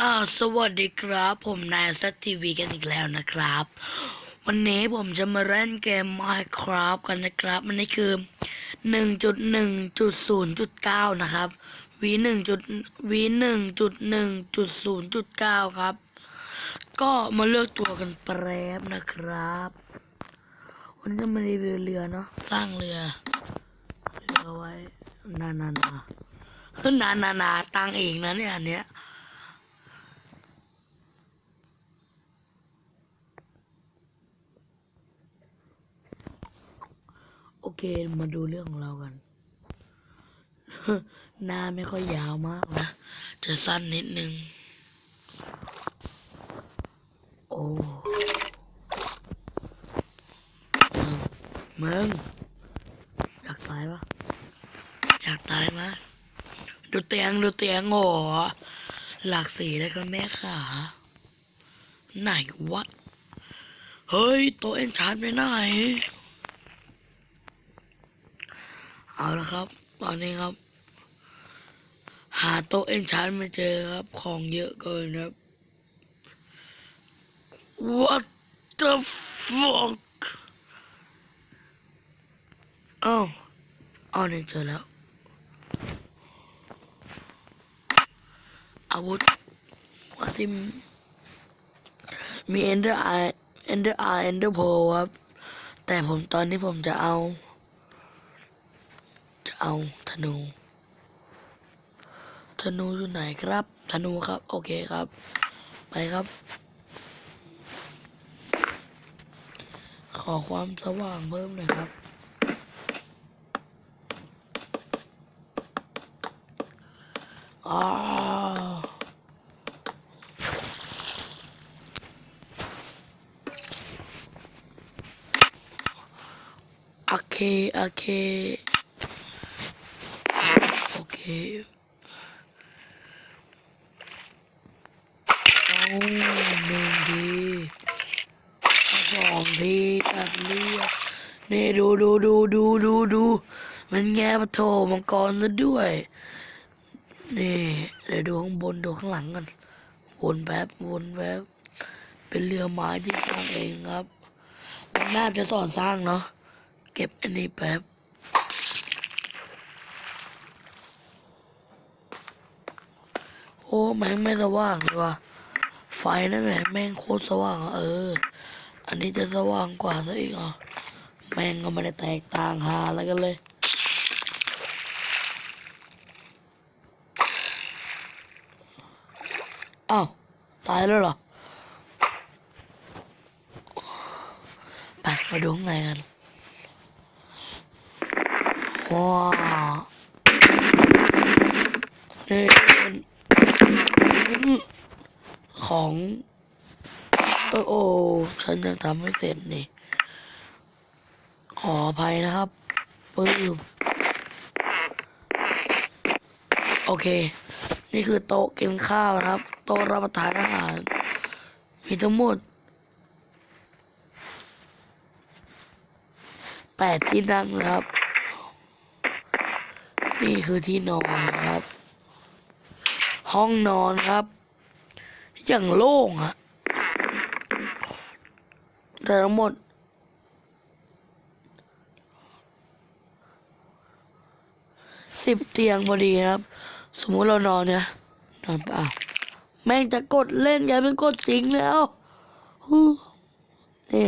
อ้าสวัสดีครับ ผมนายซัตทีวีกันอีกแล้วนะครับ วันนี้ผมจะมาเล่นเกม Minecraft กันนะครับ มันนี่คือ 1.1.0.9 นะครับ v 1จุด v 1.1.0.9 ครับ ก็มาเลือกตัวกันแป๊บนะครับ วันนี้จะมารีวิวเรือเนาะสร้างเรือเรือไว้นานๆนานานานาตั้งเองนะเนี่ยอันเนี้ย โอเคมาดูเรื่องของเรากัน หน้าไม่ค่อยยาวมากนะ จะสั้นนิดนึง โอ้มึงมึงอยากตายปะอยากตายมะดูเตียงดูเตียงโอ้หลากสีแล้วก็แม่ขาไหนวะ เฮ้ยโตัวเอ็นชาร์จไปไหน เอาละครับ ตอนนี้ครับ หาโต๊ะเอ็นชานไม่เจอครับ ของเยอะเกินครับ What the fuck เอ้าวอ้าวนี่เจอแล้ว อาวุธว่าที่มี Ender Eye Ender Eye Ender Pearl ครับ แต่ผมตอนนี้ผมจะเอา เอาธนูธนูอยู่ไหนครับธนูครับ โอเคครับ ไปครับ ขอความสว่างเพิ่มหน่อยครับ อ้าวโอเค โอเค เคเอาหนึ่งทีสองทีตัดเลือดนี่ดูดูดูดูดูดูมันแง่มาโถมังกรซะด้วย นี่เดี๋ยวดูข้างบนดูข้างหลังกัน วนแป๊บวนแป๊บเป็นเรือไม้ที่สร้างเองครับ มันน่าจะสอนสร้างเนาะ เก็บอันนี้แป๊บ อ้แม่งไม่สว่างเลยว่ะไฟนั่นแหละแม่งโคตรสว่างเออ อันนี้จะสว่างกว่าซะอีกอะแม่งก็ไม่ได้แตกต่างหาอะไรกันเลยอ้าวตายแล้วเหรอไปมาดูข้างในกันว้าวนี่เป็น ของเอโอ้ฉันยังทำไม่เสร็จนี่ ขออภัยนะครับปื้มโอเค นี่คือโต๊ะกินข้าวนะครับ โต๊ะรับประทานอาหาร มีทั้งหมดแปดที่นั่งนะครับ นี่คือที่นอนนะครับ ห้องนอนครับ อย่างโล่งอะแต่ทั้งหมด สิบเตียงพอดีครับ สมมุติเรานอนเนี่ยนอนเปล่าแม่งจะกดเล่นกลายเป็นกดจริงแล้วฮู้นี่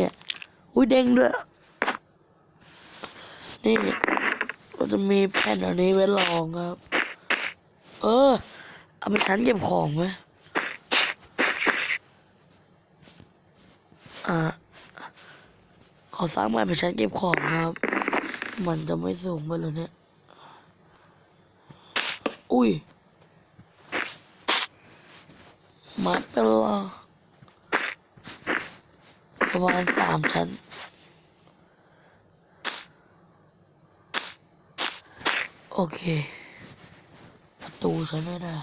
อุ้ยเด้งด้วย นี่ก็จะมีแผ่นอันนี้ไว้รองครับ เออ เอาไปชั้นเก็บของไหมอ่าขอสร้างใหม่เป็นชั้นเก็บของครับ มันจะไม่สูงไปเลยเนี่ย อุ้ยมัดเป็นละประมาณสามชั้น โอเค ประตูใช้ไม่ได้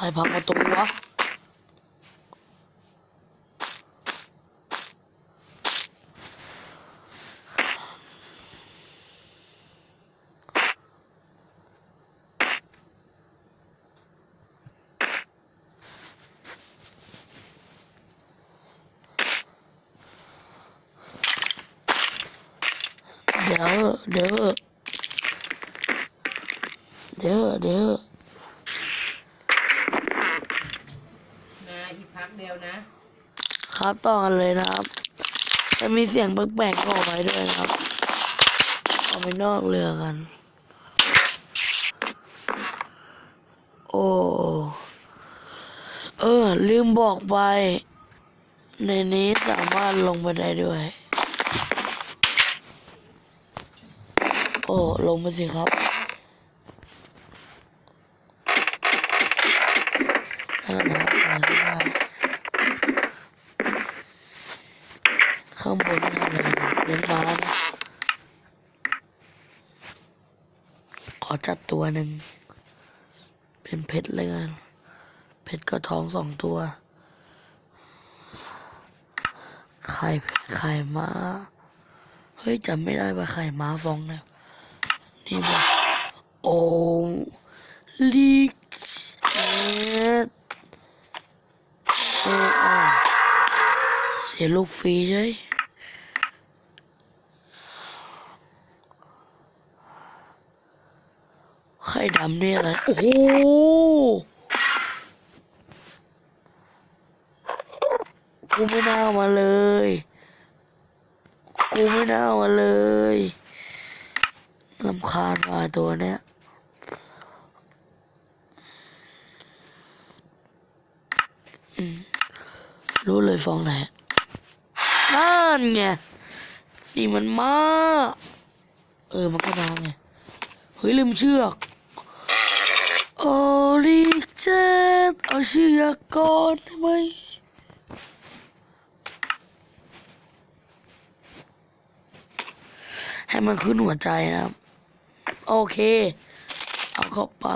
ใครพังประตูวะเดี๋ยวเดี๋ยวเดี๋ยวเดี๋ยว ครับต่อกันเลยนะครับจะมีเสียงแปลกๆออกไปด้วยครับออกไปนอกเรือกัน โอ้เออ ลืมบอกไป ในนี้สามารถลงไปได้ด้วย โอ้ ลงไปสิครับนั่นนะครับลงไปได้ ข้างบนทำอะไรเลี้ยงม้านะขอจัดตัวหนึ่ง เป็นเพชรเลยกันเพชรกับทองสองตัว ไข่ไข่ม้า เฮ้ยจำไม่ได้ว่าไข่ม้าฟองนะนี่บอกโอ้ลิกเอ็ดเออเสียลูกฟรีใช่ ไข่ดำเนี่ยอะไร โอ้โห กูไม่น่ามาเลย กูไม่น่ามาเลยลำคาญว่ะตัวเนี้ย รู้เลยฟองไหนนั่นไง นี่มันมา เออ มันก็มาไง เฮ้ยลืมเชือก ลิเจตเอาเชือกก่อนได้ไหมให้มันขึ้นหัวใจนะครับ โอเค เอาเข้าไป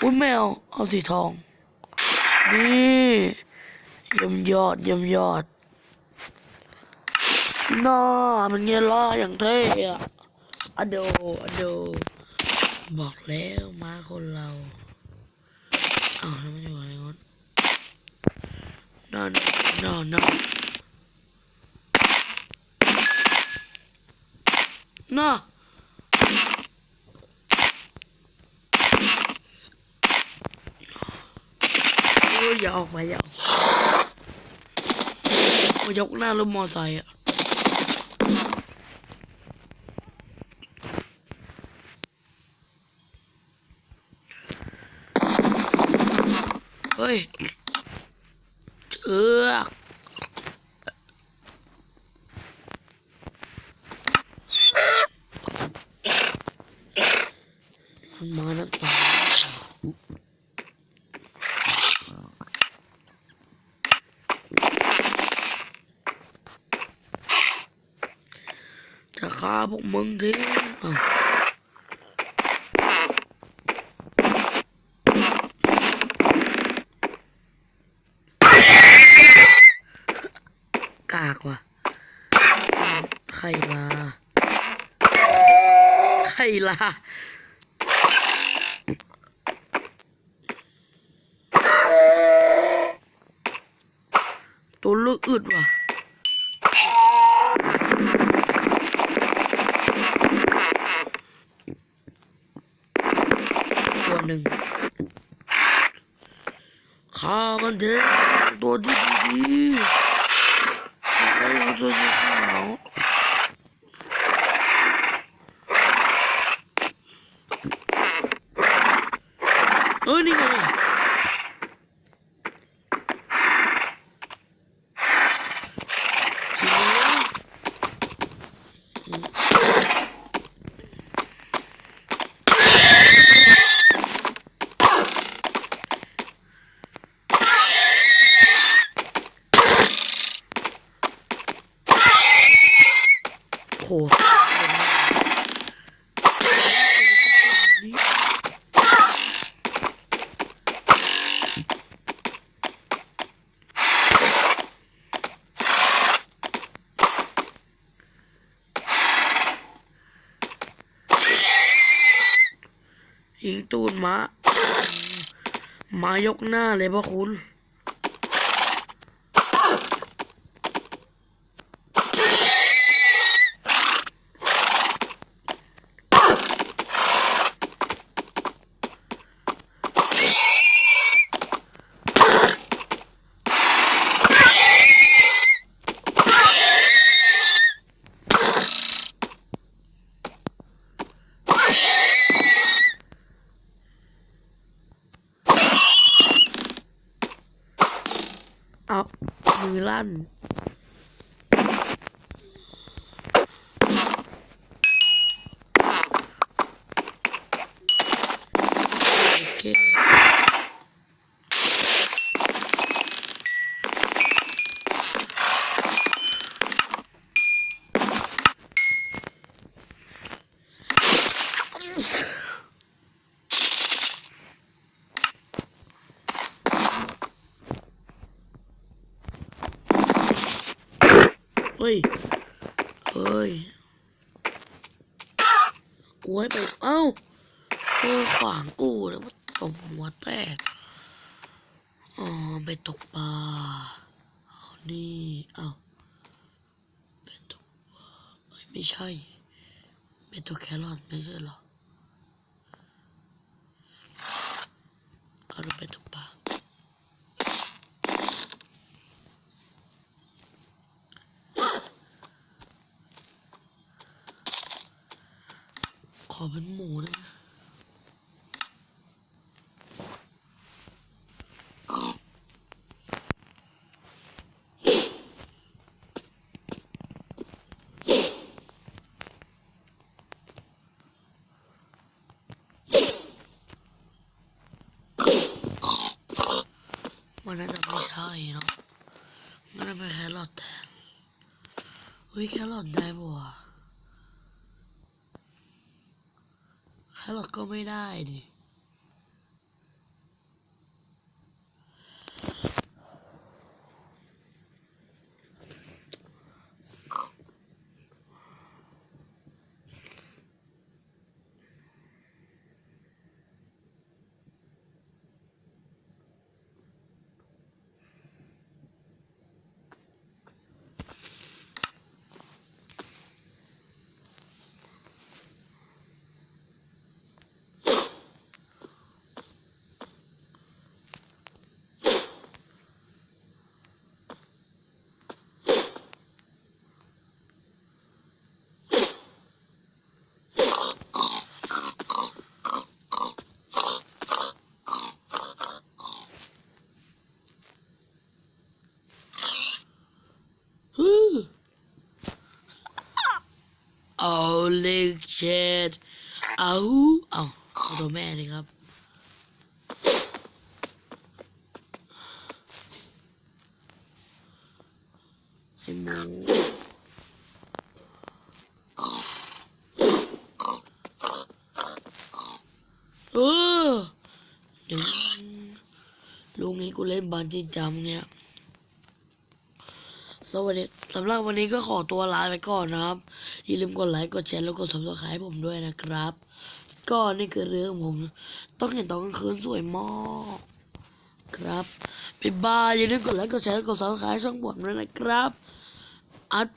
อุ้ยแมว เอาสีทอง นี่ยมยอดยมยอดน่ามันเงี้ยล่าอย่างเท่อะอะโดอะโด บอกแล้วม้าคนเราอ้าวแล้วมันอยู่ไหนวะน่าน่าน่าน่าโอ้ยอย่าออกไปอย่าออกมายกหน้ารถมอไซค์อะ ยเอือกมันมาน้ำตาจะฆ่าพวกมึงทิ้งอ้าวกากว่ะ ไข่ลาไข่ลาตัวเลือกอึดว่ะตัวหนึ่งข้ามันเทตัวที่ดีๆไอ้ตัวสีขาวเอ้ยนี่ไง ทีนี้โห ยิงตูนมา มายกหน้าเลยพ่อคุณ มือลั่น โอเค เฮ้ยเฮ้ยกูให้ไป เอ้าเออขวางกูแล้วตบหัวแตกอ๋อไปตกปลาเอานี่เอ้าไปตกปลาเอ้ยไม่ใช่ไปตกแครอทไม่ใช่หรอเอาไปตกปลา ขอเป็นหมูได้ไหมมันน่าจะไม่ใช่เนาะมันน่าเป็นแครอทแทน อุ้ยแครอทได้ปะวแครอทก็ไม่ได้ดิ ฮึ เอาเล็กเช็ดเอาเอาเอาตัวแม่เลยครับไอหมูเออเดี๋ยวลุงนี้กูเล่นบันจีจำเนี่ย สวัสดีสำหรับวันนี้ก็ขอตัวลาไปก่อนนะครับ อย่าลืมกดไลค์ กดแชร์แล้วกด subscribe ให้ผมด้วยนะครับ ก็นี่คือเรื่องผม ต้องเห็นตอนกลางคืนสวยมากครับบ๊ายบายอย่าลืมกดไลค์ กดแชร์และกด subscribe ช่องผมด้วยนะครับ อัด